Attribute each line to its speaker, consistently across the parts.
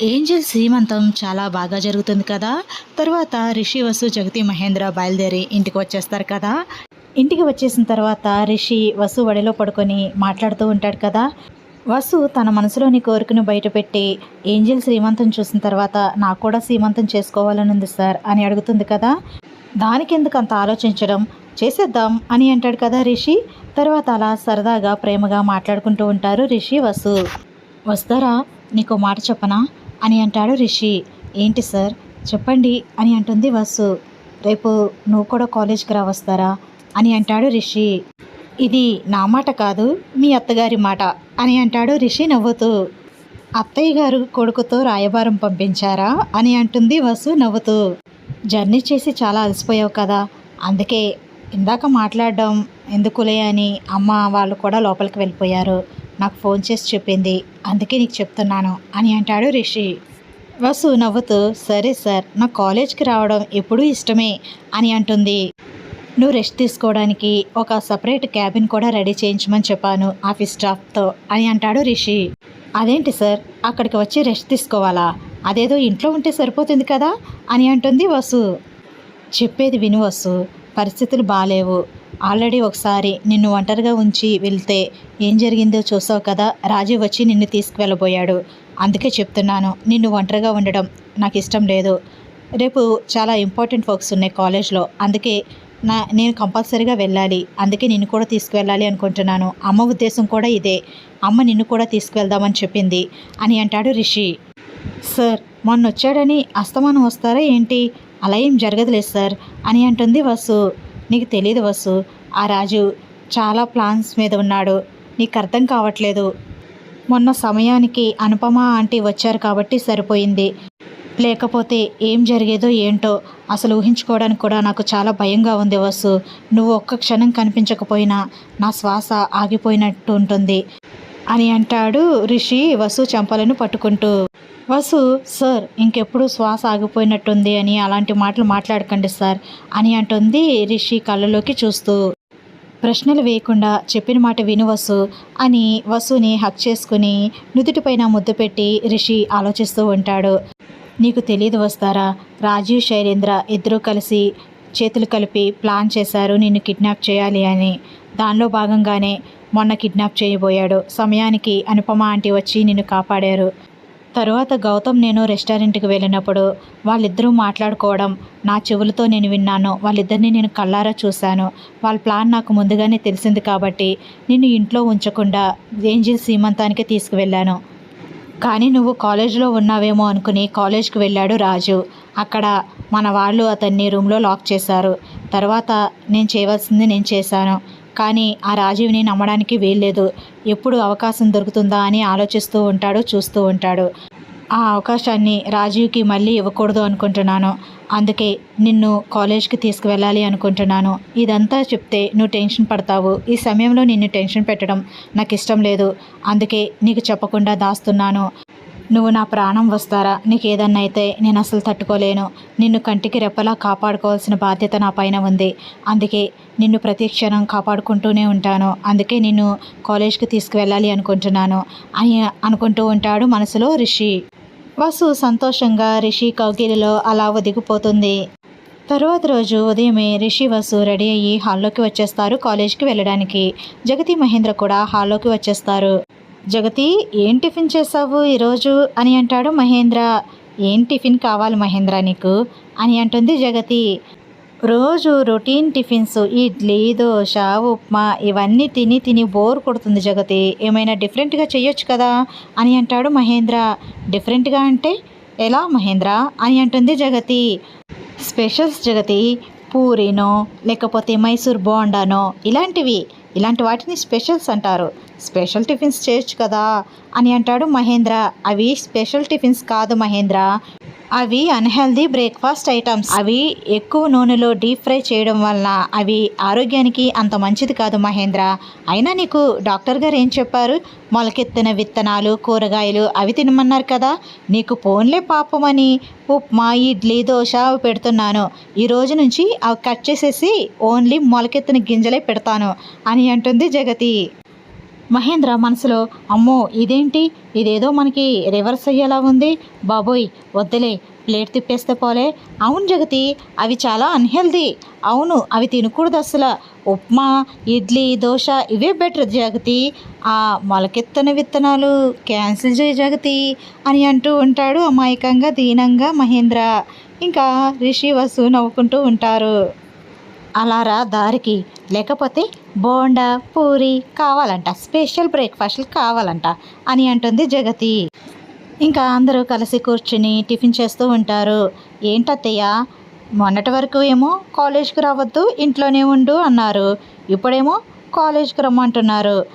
Speaker 1: Angel శ్రీమంతం చాలా బాగా జరుగుతుంది కదా? తర్వాత రిషి వసు జగతి మహేంద్ర బయలుదేరి ఇంటికి వచ్చేస్తారు కదా? ఇంటికి వచ్చేసిన తర్వాత రిషి వసు వడిలో పడుకొని మాట్లాడుతూ ఉంటాడు కదా? వసు తన మనసులోని కోరికను బయటపెట్టి ఏంజల్ శ్రీమంతం చూసిన తర్వాత నాకు కూడా శ్రీమంతం చేసుకోవాలని ఉంది సార్ అని అడుగుతుంది కదా? దానికి ఎందుకు అంత ఆలోచించడం? చేసేద్దాం అని అంటాడు కదా రిషి? తర్వాత అలా సరదాగా ప్రేమగా మాట్లాడుకుంటూ ఉంటారు రిషి వసు. వస్తారా? నీకు మాట చెప్పనా? అని అంటాడు రిషి. ఏంటి సార్? చెప్పండి అని అంటుంది వసు. రేపు నువ్వు కూడా కాలేజ్కి రా వస్తారా? అని అంటాడు రిషి. ఇది నా మాట కాదు మీ అత్తగారి మాట అని అంటాడు రిషి నవ్వుతూ. అత్తయ్య గారు కొడుకుతో రాయబారం పంపించారా? అని అంటుంది వసు నవ్వుతూ. జర్నీ చేసి చాలా అలసిపోయావు కదా అందుకే ఇందాక మాట్లాడడం ఎందుకులే అని అమ్మ వాళ్ళు కూడా లోపలికి వెళ్ళిపోయారు. నాకు ఫోన్ చేసి చెప్పింది. అందుకే నీకు చెప్తున్నాను అని అంటాడు రిషి. వసు నవ్వుతూ సరే సార్ నా కాలేజ్కి రావడం ఎప్పుడూ ఇష్టమే అని అంటుంది. నువ్వు రెస్ట్ తీసుకోవడానికి ఒక సపరేట్ క్యాబిన్ కూడా రెడీ చేయించమని చెప్పాను ఆఫీస్ స్టాఫ్తో అని అంటాడు రిషి. అదేంటి సార్ అక్కడికి వచ్చి రెస్ట్ తీసుకోవాలా? అదేదో ఇంట్లో ఉంటే సరిపోతుంది కదా అని అంటుంది వసు. చెప్పేది విను వసు పరిస్థితులు బాగాలేవు ఆల్రెడీ ఒకసారి నిన్ను ఒంటరిగా ఉంచి వెళ్తే ఏం జరిగిందో చూసావు కదా? రాజీవ్ వచ్చి నిన్ను తీసుకువెళ్ళబోయాడు. అందుకే చెప్తున్నాను నిన్ను ఒంటరిగా ఉండడం నాకు ఇష్టం లేదు. రేపు చాలా ఇంపార్టెంట్ వర్క్స్ ఉన్నాయి కాలేజ్లో. అందుకే నా నేను కంపల్సరీగా వెళ్ళాలి. అందుకే నిన్ను కూడా తీసుకువెళ్ళాలి అనుకుంటున్నాను. అమ్మ ఉద్దేశం కూడా ఇదే. అమ్మ నిన్ను కూడా తీసుకువెళ్దామని చెప్పింది అని అంటాడు రిషి. సార్ మొన్న వచ్చాడని అస్తమానం వస్తారా ఏంటి? అలా ఏం జరగదులేదు సార్ అని అంటుంది వసు. నీకు తెలియదు వసు. ఆ రాజు చాలా ప్లాన్స్ మీద ఉన్నాడు. నీకు అర్థం కావట్లేదు. మొన్న సమయానికి అనుపమ ఆంటీ వచ్చారు కాబట్టి సరిపోయింది. లేకపోతే ఏం జరిగేదో ఏంటో అసలు ఊహించుకోవడానికి కూడా నాకు చాలా భయంగా ఉంది వసు. నువ్వు ఒక్క క్షణం కనిపించకపోయినా నా శ్వాస ఆగిపోయినట్టు ఉంటుంది అని అంటాడు రిషి వసు చెంపలను పట్టుకుంటూ. వసు సార్ ఇంకెప్పుడు శ్వాస ఆగిపోయినట్టుంది అని అలాంటి మాటలు మాట్లాడకండి సార్ అని అంటుంది రిషి కళ్ళలోకి చూస్తూ. ప్రశ్నలు వేయకుండా చెప్పిన మాట విను వసు అని వసుని హక్ చేసుకుని నుదుటిపైన ముద్దు పెట్టి రిషి ఆలోచిస్తూ ఉంటాడు. నీకు తెలియదు వస్తారా? రాజీవ్ శైలేంద్ర ఇద్దరూ కలిసి చేతులు కలిపి ప్లాన్ చేశారు నిన్ను కిడ్నాప్ చేయాలి అని. దానిలో భాగంగానే మొన్న కిడ్నాప్ చేయబోయాడు. సమయానికి అనుపమ ఆంటీ వచ్చి నిన్ను కాపాడారు. తరువాత గౌతమ్ నేను రెస్టారెంట్కి వెళ్ళినప్పుడు వాళ్ళిద్దరూ మాట్లాడుకోవడం నా చెవులతో నేను విన్నాను వాళ్ళిద్దరిని నేను కళ్ళారా చూశాను. వాళ్ళ ప్లాన్ నాకు ముందుగానే తెలిసింది కాబట్టి నిన్ను ఇంట్లో ఉంచకుండా ఏంజిల్ సీమంతానికి తీసుకువెళ్ళాను. కానీ నువ్వు కాలేజ్లో ఉన్నావేమో అనుకుని కాలేజ్కి వెళ్ళాడు రాజు. అక్కడ మన వాళ్ళు అతన్ని రూమ్లో లాక్ చేశారు. తర్వాత నేను చేయవలసింది నేను చేశాను. కానీ ఆ రాజీవ్ని నమ్మడానికి వీల్లేదు. ఎప్పుడు అవకాశం దొరుకుతుందా అని ఆలోచిస్తూ ఉంటాడు చూస్తూ ఉంటాడు. ఆ అవకాశాన్ని రాజీవ్కి మళ్ళీ ఇవ్వకూడదు అనుకుంటున్నాను. అందుకే నిన్ను కాలేజ్కి తీసుకువెళ్ళాలి అనుకుంటున్నాను. ఇదంతా చెప్తే నువ్వు టెన్షన్ పడతావు. ఈ సమయంలో నిన్ను టెన్షన్ పెట్టడం నాకు ఇష్టం లేదు. అందుకే నీకు చెప్పకుండా దాస్తున్నాను. నువ్వు నా ప్రాణం వస్తారా? నీకు ఏదన్నా అయితే నేను అసలు తట్టుకోలేను. నిన్ను కంటికి రెప్పలా కాపాడుకోవాల్సిన బాధ్యత నా పైన ఉంది. అందుకే నిన్ను ప్రతి క్షణం కాపాడుకుంటూనే ఉంటాను. అందుకే నిన్ను కాలేజ్కి తీసుకువెళ్ళాలి అనుకుంటున్నాను. అని అనుకుంటూ ఉంటాడు మనసులో రిషి. వసు సంతోషంగా రిషి కౌగిలిలో అలా ఒదిగిపోతుంది. తరువాత రోజు ఉదయమే రిషి వసు రెడీ అయ్యి హాల్లోకి వచ్చేస్తారు కాలేజ్కి వెళ్ళడానికి. జగతి మహేంద్ర కూడా హాల్లోకి వచ్చేస్తారు. జగతి ఏం టిఫిన్ చేసావు ఈరోజు? అని అంటాడు మహేంద్ర. ఏం టిఫిన్ కావాలి మహేంద్ర నీకు? అని అంటుంది జగతి. రోజు రొటీన్ టిఫిన్స్ ఇడ్లీ దోశ ఉప్మా ఇవన్నీ తిని తిని బోర్ కొడుతుంది జగతి. ఏమైనా డిఫరెంట్గా చేయొచ్చు కదా? అని అంటాడు మహేంద్ర. డిఫరెంట్గా అంటే ఎలా మహేంద్ర? అని అంటుంది జగతి. స్పెషల్స్ జగతి పూరీనో లేకపోతే మైసూర్ బోండానో ఇలాంటివి. ఇలాంటి వాటిని స్పెషల్స్ అంటారు. స్పెషల్ టిఫిన్స్ చేయొచ్చు కదా అని అంటాడు మహేంద్ర. అవి స్పెషల్ టిఫిన్స్ కాదు మహేంద్ర. అవి అన్హెల్దీ బ్రేక్ఫాస్ట్ ఐటమ్స్ అవి ఎక్కువ నూనెలో డీప్ ఫ్రై చేయడం వలన అవి ఆరోగ్యానికి అంత మంచిది కాదు మహేంద్ర. అయినా నీకు డాక్టర్ గారు ఏం చెప్పారు? మొలకెత్తిన విత్తనాలు కూరగాయలు అవి తినమన్నారు కదా. నీకు పోన్లే పాపమని ఉప్మా ఇడ్లీ దోశ అవి పెడుతున్నాను. ఈ రోజు నుంచి అవి కట్ చేసేసి ఓన్లీ మొలకెత్తిన గింజలే పెడతాను అని అంటుంది జగతి. మహేంద్ర మనసులో అమ్మో ఇదేంటి? ఇదేదో మనకి రివర్స్ అయ్యేలా ఉంది. బాబోయ్ వద్దులే ప్లేట్ తిప్పేస్తే పోలే. అవును జగతి అవి చాలా అన్హెల్దీ. అవును అవి తినకూడదు అసలు. ఉప్మా ఇడ్లీ దోశ ఇవే బెటర్ జగతి. ఆ మొలకెత్తన విత్తనాలు క్యాన్సిల్ చేయ జగతి అని అంటూ ఉంటాడు అమాయకంగా దీనంగా మహేంద్ర. ఇంకా రిషి వసు నవ్వుకుంటూ ఉంటారు. అలారా దారికి. లేకపోతే బోండా పూరి కావాలంట. స్పెషల్ బ్రేక్ఫాస్ట్లు కావాలంట అని అంటుంది జగతి. ఇంకా అందరూ కలిసి కూర్చుని టిఫిన్ చేస్తూ ఉంటారు. ఏంటత్తయ్య మొన్నటి వరకు ఏమో కాలేజ్కి రావద్దు ఇంట్లోనే ఉండు అన్నారు. ఇప్పుడేమో కాలేజ్కి రమ్మంటున్నారు.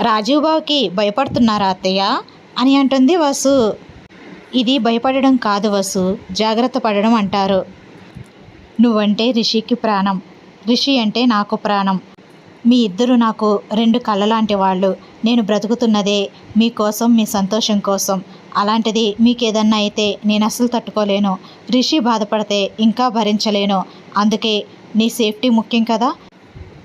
Speaker 1: రాజీవ్ బాబుకి భయపడుతున్నారా అత్తయ్య? అని అంటుంది వసు. ఇది భయపడడం కాదు వసు. జాగ్రత్త పడడం అంటారు. నువ్వంటే రిషికి ప్రాణం. రిషి అంటే నాకు ప్రాణం. మీ ఇద్దరు నాకు రెండు కళ్ళ లాంటి వాళ్ళు. నేను బ్రతుకుతున్నదే మీకోసం మీ సంతోషం కోసం. అలాంటిది మీకు ఏదన్నా అయితే నేను అస్సలు తట్టుకోలేను. రిషి బాధపడితే ఇంకా భరించలేను. అందుకే నీ సేఫ్టీ ముఖ్యం కదా?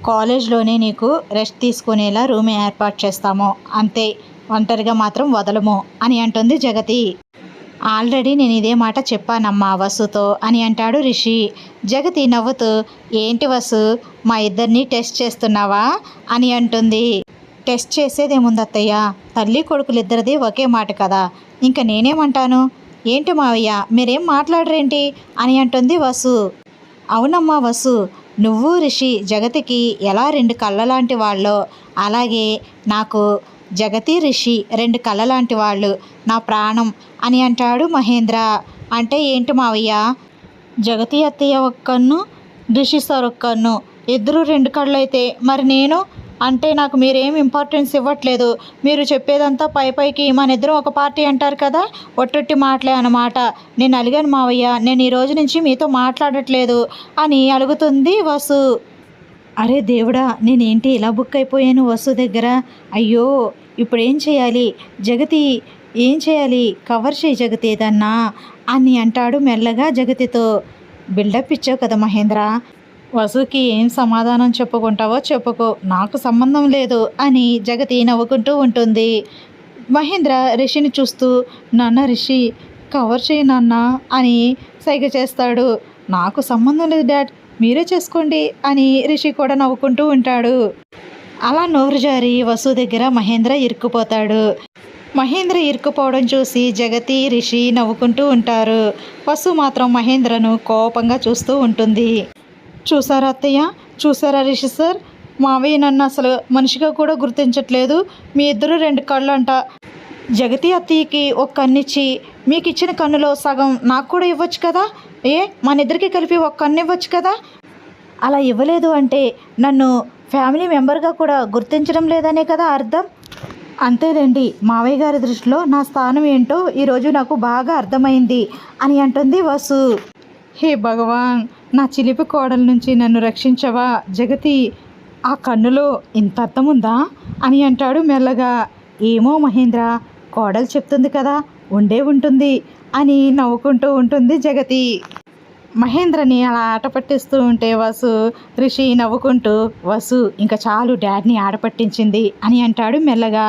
Speaker 1: కాలేజ్లోనే నీకు రెస్ట్ తీసుకునేలా రూమ్ ఏర్పాటు చేస్తాము. అంతే. ఒంటరిగా మాత్రం వదలము అని అంటుంది జగతి. ఆల్రెడీ నేను ఇదే మాట చెప్పానమ్మా వసుతో అని అంటాడు రిషి. జగతి నవ్వుతూ ఏంటి వసు మా ఇద్దరిని టెస్ట్ చేస్తున్నావా? అని అంటుంది. టెస్ట్ చేసేదేముంది అత్తయ్య తల్లి కొడుకులిద్దరిది ఒకే మాట కదా. ఇంకా నేనేమంటాను? ఏంటి మావయ్య మీరేం మాట్లాడరేంటి? అని అంటుంది వసు. అవునమ్మా వసు నువ్వు రిషి జగతికి ఎలా రెండు కళ్ళ లాంటి వాళ్ళో అలాగే నాకు జగతి రిషి రెండు కళ్ళ లాంటి వాళ్ళు. నా ప్రాణం అని అంటాడు మహేంద్ర. అంటే ఏంటి మావయ్య? జగతి అత్తయ్య ఒక కన్ను ఋషి సార్ ఒక కన్ను ఇద్దరు రెండు కళ్ళు అయితే మరి నేను? అంటే నాకు మీరేం ఇంపార్టెన్స్ ఇవ్వట్లేదు. మీరు చెప్పేదంతా పై పైకి మన ఇద్దరం ఒక పార్టీ అంటారు కదా? ఒట్టొట్టి మాటలే అనమాట నేను అలిగాను మావయ్య. నేను ఈ రోజు నుంచి మీతో మాట్లాడట్లేదు అని అలుగుతుంది వసు. అరే దేవుడా నేనేంటి ఇలా బుక్ అయిపోయాను వసు దగ్గర? అయ్యో ఇప్పుడు ఏం చేయాలి? జగతి ఏం చేయాలి? కవర్ చేయి జగతి ఏదన్నా అని అంటాడు మెల్లగా జగతితో. బిల్డప్ ఇచ్చావు కదా మహేంద్ర? వసుకి ఏం సమాధానం చెప్పుకుంటావో చెప్పుకో. నాకు సంబంధం లేదు అని జగతి నవ్వుకుంటూ ఉంటుంది. మహేంద్ర రిషిని చూస్తూ నాన్న రిషి కవర్ చేయి నాన్న అని సైగ చేస్తాడు. నాకు సంబంధం లేదు డాడ్ మీరే చేసుకోండి అని రిషి కూడా నవ్వుకుంటూ ఉంటాడు. అలా నోరు జారి వసు దగ్గర మహేంద్ర ఇరుక్కుపోతాడు. మహేంద్ర ఇరుక్కుపోవడం చూసి జగతి రిషి నవ్వుకుంటూ ఉంటారు. వసు మాత్రం మహేంద్రను కోపంగా చూస్తూ ఉంటుంది. చూసారా అత్తయ్య? చూసారా రిషి సార్? మావయ్య నన్ను అసలు మనిషిగా కూడా గుర్తించట్లేదు. మీ ఇద్దరు రెండు కళ్ళు అంట జగతి అత్తయ్యకి ఒక కన్నిచ్చి మీకు ఇచ్చిన కన్నులో సగం నాకు కూడా ఇవ్వచ్చు కదా? ఏ? మన ఇద్దరికి కలిపి ఒక కన్ను ఇవ్వచ్చు కదా? అలా ఇవ్వలేదు అంటే నన్ను ఫ్యామిలీ మెంబర్గా కూడా గుర్తించడం లేదనే కదా అర్థం? అంతేలేండి. మావయ్య గారి దృష్టిలో నా స్థానం ఏంటో ఈరోజు నాకు బాగా అర్థమైంది అని అంటుంది వసు. హే భగవాన్ నా చిలిపి కోడల నుంచి నన్ను రక్షించవా? జగతి ఆ కన్నులో ఇంత అర్థం ఉందా అని అంటాడు మెల్లగా. ఏమో మహేంద్ర కోడలు చెప్తుంది కదా ఉండే ఉంటుంది అని నవ్వుకుంటూ ఉంటుంది జగతి. మహేంద్రని అలా ఆట పట్టిస్తూ ఉంటే వసు రిషి నవ్వుకుంటూ వసు ఇంకా చాలు డాడ్ని ఆట పట్టించింది అని అంటాడు మెల్లగా.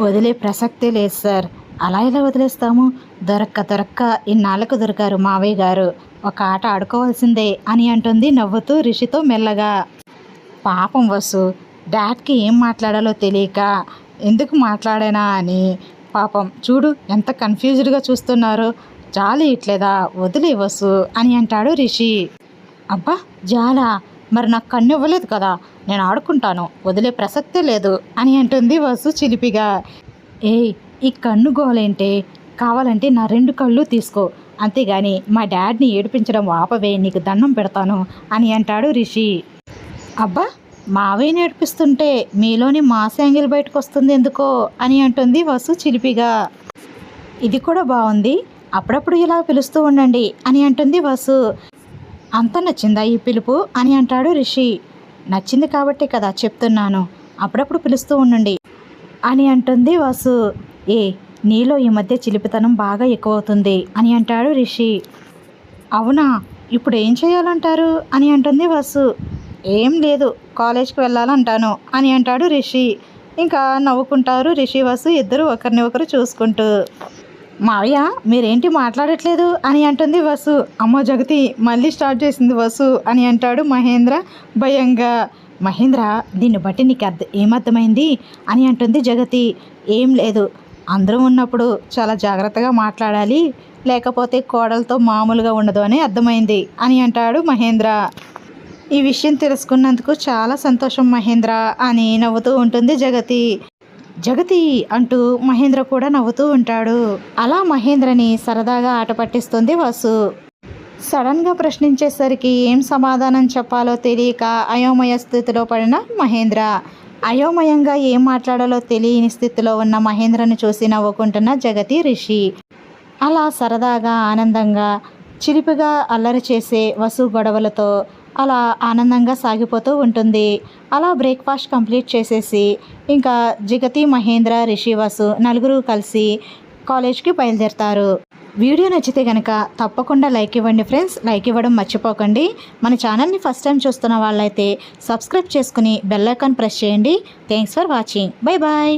Speaker 1: వదిలే ప్రసక్తే లేదు సార్. అలా ఎలా వదిలేస్తాము? దొరక్క దొరక్క ఇన్నాళ్ళకు దొరికారు మావయ్య గారు. ఒక ఆట ఆడుకోవాల్సిందే అని అంటుంది నవ్వుతూ రిషితో మెల్లగా. పాపం వసు డాడ్కి ఏం మాట్లాడాలో తెలియక ఎందుకు మాట్లాడానా అని. పాపం చూడు ఎంత కన్ఫ్యూజ్డ్గా చూస్తున్నారు. జాలి ఇట్లేదా? వదిలే వసు అని అంటాడు రిషి. అబ్బా జాలా? మరి నాకు కన్ను ఇవ్వలేదు కదా. నేను ఆడుకుంటాను. వదిలే ప్రసక్తే లేదు అని అంటుంది వసు చిలిపిగా. ఏయ్ ఈ కన్ను గోలేంటే? కావాలంటే నా రెండు కళ్ళు తీసుకో. అంతేగాని మా డాడ్ని ఏడిపించడం ఆపవే నీకు దండం పెడతాను అని అంటాడు రిషి. అబ్బా మావే నేర్పిస్తుంటే మీలోని మాస్ యాంగిల్ బయటకు వస్తుంది ఎందుకో అని అంటుంది వసు చిలిపిగా. ఇది కూడా బాగుంది. అప్పుడప్పుడు ఇలా పిలుస్తూ ఉండండి అని అంటుంది వసు. అంత నచ్చిందా ఈ పిలుపు అని అంటాడు రిషి. నచ్చింది కాబట్టి కదా చెప్తున్నాను. అప్పుడప్పుడు పిలుస్తూ ఉండండి అని అంటుంది వసు. ఏ నీలో ఈ మధ్య చిలిపితనం బాగా ఎక్కువవుతుంది అని అంటాడు రిషి. అవునా ఇప్పుడు ఏం చేయాలంటారు? అని అంటుంది వసు. ఏం లేదు కాలేజ్కి వెళ్ళాలంటాను అని అంటాడు రిషి. ఇంకా నవ్వుకుంటారు రిషి వసు ఇద్దరు ఒకరిని ఒకరు చూసుకుంటూ. మావయ్య మీరేంటి మాట్లాడట్లేదు అని అంటుంది వసు. అమ్మో జగతి మళ్ళీ స్టార్ట్ చేసింది వసు అని అంటాడు మహేంద్ర భయంగా. మహేంద్ర దీన్ని బట్టి నీకు అర్థ ఏమర్థమైంది అని అంటుంది జగతి. ఏం లేదు అందరూ ఉన్నప్పుడు చాలా జాగ్రత్తగా మాట్లాడాలి లేకపోతే కోడలతో మామూలుగా ఉండదు అని అర్థమైంది అని అంటాడు మహేంద్ర. ఈ విషయం తెలుసుకున్నందుకు చాలా సంతోషం మహేంద్ర అని నవ్వుతూ ఉంటుంది జగతి. జగతి అంటూ మహేంద్ర కూడా నవ్వుతూ ఉంటాడు. అలా మహేంద్రని సరదాగా ఆట పట్టిస్తుంది వసు. సడన్గా ప్రశ్నించేసరికి ఏం సమాధానం చెప్పాలో తెలియక అయోమయ స్థితిలో పడిన మహేంద్ర. అయోమయంగా ఏం మాట్లాడాలో తెలియని స్థితిలో ఉన్న మహేంద్రను చూసి నవ్వుకుంటున్న జగతి రిషి. అలా సరదాగా ఆనందంగా చిలిపిగా అల్లరి చేసే వసు గొడవలతో అలా ఆనందంగా సాగిపోతూ ఉంటుంది. అలా బ్రేక్ఫాస్ట్ కంప్లీట్ చేసేసి ఇంకా జగతి మహేంద్ర రిషి నలుగురు కలిసి కాలేజ్కి బయలుదేరుతారు. వీడియో నచ్చితే కనుక తప్పకుండా లైక్ ఇవ్వండి ఫ్రెండ్స్. లైక్ ఇవ్వడం మర్చిపోకండి. మన ఛానల్ని ఫస్ట్ టైం చూస్తున్న వాళ్ళైతే సబ్స్క్రైబ్ చేసుకుని బెల్ ఐకాన్ ప్రెస్ చేయండి. Thanks for watching. Bye bye.